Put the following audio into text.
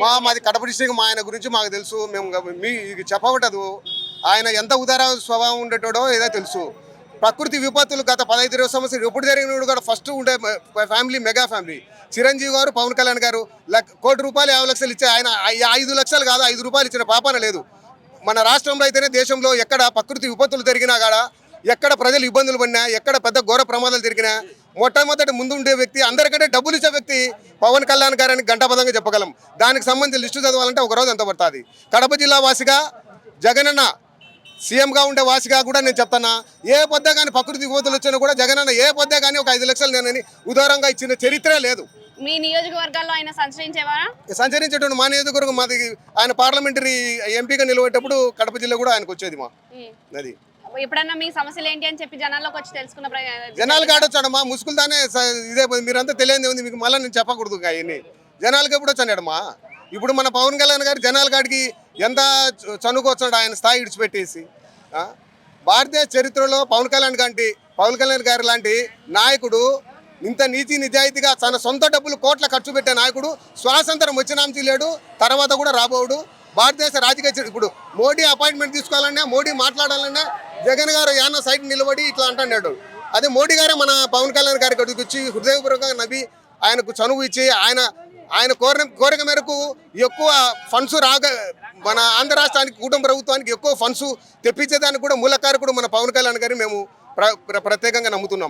మా మాది కడప డిస్టిక్ మా ఆయన గురించి మాకు తెలుసు. మేము మీకు మీ ఇది చెప్పబట్టదు ఆయన ఎంత ఉదార స్వభావం ఉండేటోడో ఏదో తెలుసు. ప్రకృతి విపత్తులు గత పదహైదు ఇరవై సంవత్సరాలు ఎప్పుడు జరిగినప్పుడు కూడా ఫస్ట్ ఉండే ఫ్యామిలీ మెగా ఫ్యామిలీ. చిరంజీవి గారు పవన్ కళ్యాణ్ గారు లక్- కోటి రూపాయలు యాభై లక్షలు ఇచ్చే ఆయన ఐదు లక్షలు కాదు ఐదు రూపాయలు ఇచ్చిన పాపాన లేదు. మన రాష్ట్రంలో అయితేనే దేశంలో ఎక్కడ ప్రకృతి విపత్తులు జరిగినా కాడ ఎక్కడ ప్రజలు ఇబ్బందులు పడినా ఎక్కడ పెద్ద ఘోర ప్రమాదాలు జరిగినా మొట్టమొదటి ముందు ఉండే వ్యక్తి అందరికంటే డబ్బులు ఇచ్చే వ్యక్తి పవన్ కళ్యాణ్ గారని గంటాపదంగా చెప్పగలం. దానికి సంబంధించి లిస్టు చదవాలంటే ఒక రోజు ఎంత పడుతుంది? కడప జిల్లా వాసిగా జగనన్న సీఎంగా ఉండే వాసిగా కూడా నేను చెప్తానా? ఏ పొద్దే కానీ ప్రకృతి విపత్తులు వచ్చినా కూడా జగనన్న ఏ పొద్దే కానీ ఒక ఐదు లక్షలు నేనని ఉదారంగా ఇచ్చిన చరిత్రే లేదు. మీ నియోజకవర్గాల్లో ఆయన సంచరించేవారా? సంచరించేటువంటి మా నియోజకవర్గం మాది ఆయన పార్లమెంటరీ ఎంపీగా నిలబెట్టేటప్పుడు కడప జిల్లా కూడా ఆయనకు వచ్చేది మా. అది. ఎప్పుడన్నా మీ సమస్యలు ఏంటి అని చెప్పి జనాల్లోకి వచ్చి తెలుసుకున్న జనాలు కాడొచ్చాడు మా ముసుగులతోనే ఇదే మీరంతా తెలియదు ఉంది మీకు మళ్ళీ నేను చెప్పకూడదు అవన్నీ. జనాలకి ఎప్పుడు వచ్చాడమ్మా? ఇప్పుడు మన పవన్ కళ్యాణ్ గారు జనాల కాడికి ఎంత చనుకొచ్చాడు ఆయన స్థాయి ఇడిచిపెట్టేసి భారతీయ చరిత్రలో పవన్ కళ్యాణ్ గంటి పవన్ కళ్యాణ్ గారు లాంటి నాయకుడు ఇంత నీతి నిజాయితీగా తన సొంత డబ్బులు కోట్ల ఖర్చు పెట్టే నాయకుడు స్వాతంత్రం వచ్చినాంచి లేడు తర్వాత కూడా రాబోడు భారతదేశ రాజకీయ ఇప్పుడు మోడీ అపాయింట్మెంట్ తీసుకోవాలన్నా మోడీ మాట్లాడాలన్నా జగన్ గారు యాన్న సైడ్ నిలబడి ఇట్లా అంటున్నాడు. అదే మోడీ గారే మన పవన్ కళ్యాణ్ గారి గడికి వచ్చి హృదయపూర్వకంగా నవ్వి ఆయనకు చనువు ఇచ్చి ఆయన ఆయన కోరిన కోరిక మేరకు ఎక్కువ ఫండ్స్ రాగ మన ఆంధ్ర రాష్ట్రానికి కుటుంబ ప్రభుత్వానికి ఎక్కువ ఫండ్స్ తెప్పించేదానికి కూడా మూలకారకుడు మన పవన్ కళ్యాణ్ గారిని మేము ప్ర ప్ర- ప్రత్యేకంగా నమ్ముతున్నాం